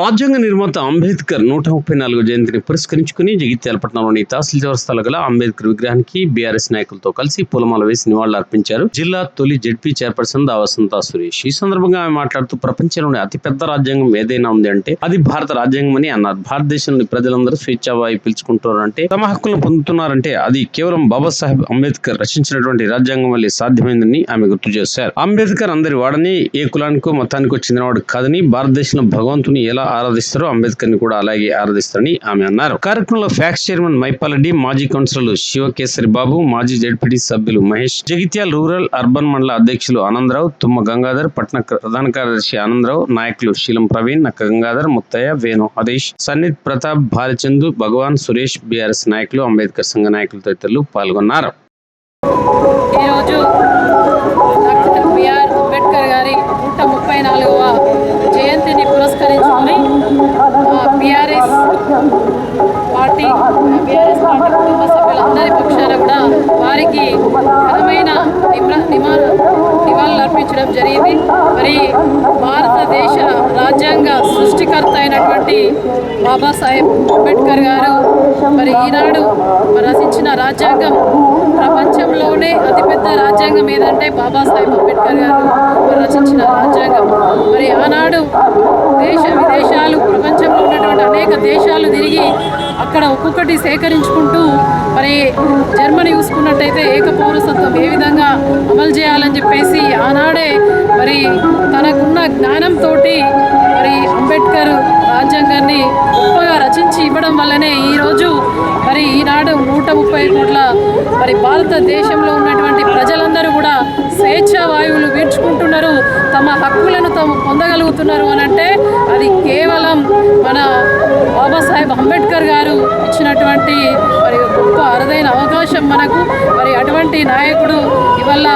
రాజ్యాంగ నిర్మాత అంబేద్కర్ నూట ముప్పై నాలుగు జయంతిని పురస్కరించుకుని జగిత్యాల పట్టణంలోని తహసీల్దార్ చౌరస్తాలో గల అంబేద్కర్ విగ్రహానికి బీఆర్ఎస్ నాయకులతో కలిసి పూలమాల వేసి నివాళులు అర్పించారు. జిల్లా తొలి జడ్పీ చైర్పర్సన్ దావా సురేష్. ఈ సందర్భంగా ఆమె మాట్లాడుతూ ప్రపంచంలోని అతిపెద్ద రాజ్యాంగం ఏదైనా ఉంది అంటే అది భారత రాజ్యాంగం అని అన్నారు. భారతదేశంలోని ప్రజలందరూ స్వేచ్ఛావాయి పిలుచుకుంటున్నారంటే తమ హక్కులను పొందుతున్నారంటే అది కేవలం బాబాసాహెబ్ అంబేద్కర్ రచించినటువంటి రాజ్యాంగం వల్లే సాధ్యమైందని ఆమె గుర్తు చేశారు. అంబేద్కర్ అందరి వాడని ఏ కులానికో మతానికో చెందినవాడు కాదని భారతదేశంలో భగవంతుని ఎలా ఆరాధిస్తారో. అంబేద్కర్ని కూడా అలాగే ఆరాధిస్తారని ఆమె అన్నారు. కార్యక్రమంలో ఫ్యాక్స్ చైర్మన్ మైపాలరెడ్డి మాజీ కౌన్సిలర్లు శివకేసరి బాబు మాజీ జడ్పీటీ సభ్యులు మహేష్ జగిత్యాల రూరల్ అర్బన్ మండల అధ్యక్షులు ఆనందరావు తుమ్మ గంగాధర్ పట్టణ ప్రధాన కార్యదర్శి ఆనందరావు నాయకులు శీలం ప్రవీణ్ నక్క గంగాధర్ ముత్తయ్య వేణు హరీష్ సన్నిత్ ప్రతాప్ భాలచందు భగవాన్ సురేష్ బీఆర్ఎస్ నాయకులు అంబేద్కర్ సంఘ నాయకులు తదితరులు పాల్గొన్నారు. ఈరోజు జరిగింది. మరి భారతదేశ రాజ్యాంగ సృష్టికర్త అయినటువంటి బాబాసాహెబ్ అంబేద్కర్ గారు మరి ఈనాడు మరి రచించిన రాజ్యాంగం ప్రపంచంలోనే అతిపెద్ద రాజ్యాంగం ఏదంటే బాబాసాహెబ్ అంబేద్కర్ గారు రచించిన రాజ్యాంగం. మరి ఆనాడు దేశ విదేశాలు ప్రపంచంలో ఉన్నటువంటి అనేక దేశాలు తిరిగి అక్కడ ఒక్కొక్కటి సేకరించుకుంటూ మరి ఏదైతే ఏక పౌరసత్వం ఏ విధంగా అమలు చేయాలని చెప్పేసి ఆనాడే మరి తనకున్న జ్ఞానంతో మరి అంబేద్కర్ రాజ్యాంగాన్ని గొప్పగా రచించి ఇవ్వడం వల్లనే ఈరోజు మరి ఈనాడు నూట ముప్పై కోట్ల మరి భారతదేశంలో ఉన్నటువంటి ప్రజలందరూ కూడా స్వేచ్ఛ వాయువులు వీడ్చుకుంటున్నారు. తమ హక్కులను తాము పొందగలుగుతున్నారు అని అంటే అది కేవలం మన బాబాసాహెబ్ అంబేద్కర్ గారు ఇచ్చినటువంటి అరుదైన అవకాశం మనకు. మరి అటువంటి నాయకుడు ఇవల్ల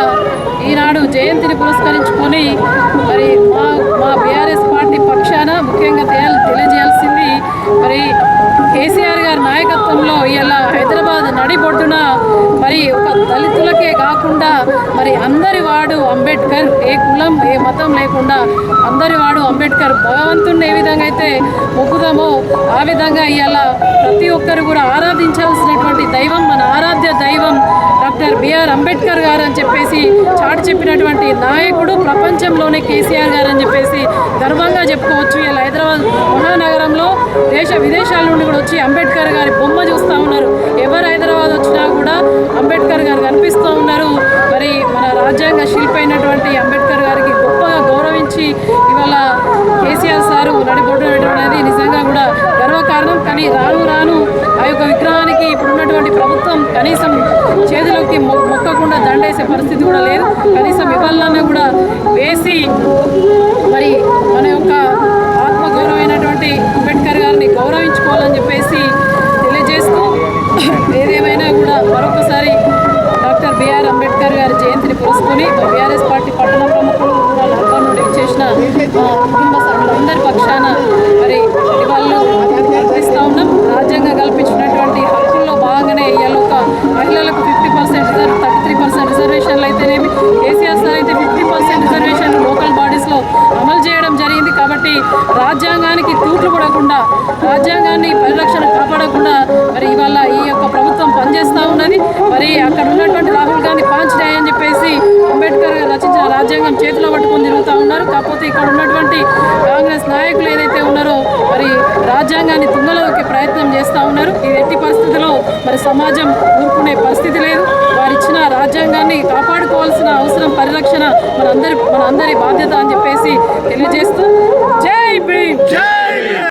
ఈనాడు జయంతిని పురస్కరించుకొని మరి మా మా బీఆర్ఎస్ పార్టీ పక్షాన ముఖ్యంగా తెలియజేయాల్సింది మరి కేసీఆర్ గారి నాయకత్వంలో ఇలా హైదరాబాద్ నడిబొడ్డున మరి అందరి వాడు అంబేద్కర్ ఏ కులం ఏ మతం లేకుండా అందరి వాడు అంబేద్కర్ భగవంతుని ఏ విధంగా అయితే మొక్కుదామో ఆ విధంగా ఇవాళ ప్రతి ఒక్కరు కూడా ఆరాధించాల్సినటువంటి దైవం మన ఆరాధ్య దైవం డాక్టర్ బిఆర్ అంబేద్కర్ గారు అని చెప్పేసి చాటు చెప్పినటువంటి నాయకుడు ప్రపంచంలోనే కేసీఆర్ గారు అని చెప్పేసి గర్వంగా చెప్పుకోవచ్చు. ఇలా హైదరాబాద్ మహానగరంలో దేశ విదేశాల నుండి కూడా వచ్చి అంబేద్కర్ గారి బొమ్మ చూస్తూ ఉన్నారు. ఎవరు హైదరాబాద్ వచ్చినా కూడా అంబేద్కర్ గారు కనిపిస్తూ ఉన్నారు. రాజ్యాంగ శిల్పి అయినటువంటి అంబేద్కర్ గారికి గొప్పగా గౌరవించి ఇవాళ కేసీఆర్ సారు నడిబొడ్డు అనేది నిజంగా కూడా గర్వకారణం. కానీ రాను రాను ఆ యొక్క విగ్రహానికి ఇప్పుడు ఉన్నటువంటి ప్రభుత్వం కనీసం చేతిలోకి మొక్కకుండా దండేసే పరిస్థితి కూడా లేదు. కనీసం ఇవ్వాలన్నా కూడా వేసి మరి మన యొక్క జయంతిని బీఆర్ఎస్ పార్టీ పట్టణ ప్రముఖులు రూరల్ నుండి చేసిన కుటుంబ సభ్యులందరి పక్షాన మరి ఇవాళ్ళు అర్పిస్తూ ఉన్నాం. రాజ్యాంగం కల్పించినటువంటి హక్కుల్లో భాగంగానే ఇవాళ ఒక మహిళలకు fifty percent thirty three percent రిజర్వేషన్లు అయితేనేమి కేసీఆర్ సార్ అయితే ఫిఫ్టీ పర్సెంట్ రిజర్వేషన్ లోకల్ బాడీస్లో అమలు చేయడం జరిగింది కాబట్టి రాజ్యాంగానికి తూట్లు పడకుండా రాజ్యాంగాన్ని పరిరక్షణ కాపాడకుండా మరి ఇవాళ ఈ యొక్క ప్రభుత్వం పనిచేస్తూ ఉన్నది. మరి అక్కడ ఉన్నటువంటి రాహుల్ గాంధీ పాంచ్ డే అని చెప్పేసి అంబేద్కర్ రచించిన రాజ్యాంగం చేతిలో పట్టుకొని తిరుగుతూ ఉన్నారు. కాకపోతే ఇక్కడ ఉన్నటువంటి కాంగ్రెస్ నాయకులు ఏదైతే ఉన్నారో మరి రాజ్యాంగాన్ని తుంగలోకి ప్రయత్నం చేస్తూ ఉన్నారు. ఇది ఎట్టి పరిస్థితిలో మరి సమాజం ఊరుకునే పరిస్థితి లేదు. వారు ఇచ్చిన రాజ్యాంగాన్ని కాపాడుకోవాల్సిన అవసరం పరిరక్షణ మనందరి మనందరి బాధ్యత అని చెప్పేసి తెలియజేస్తూ జై భీమ్!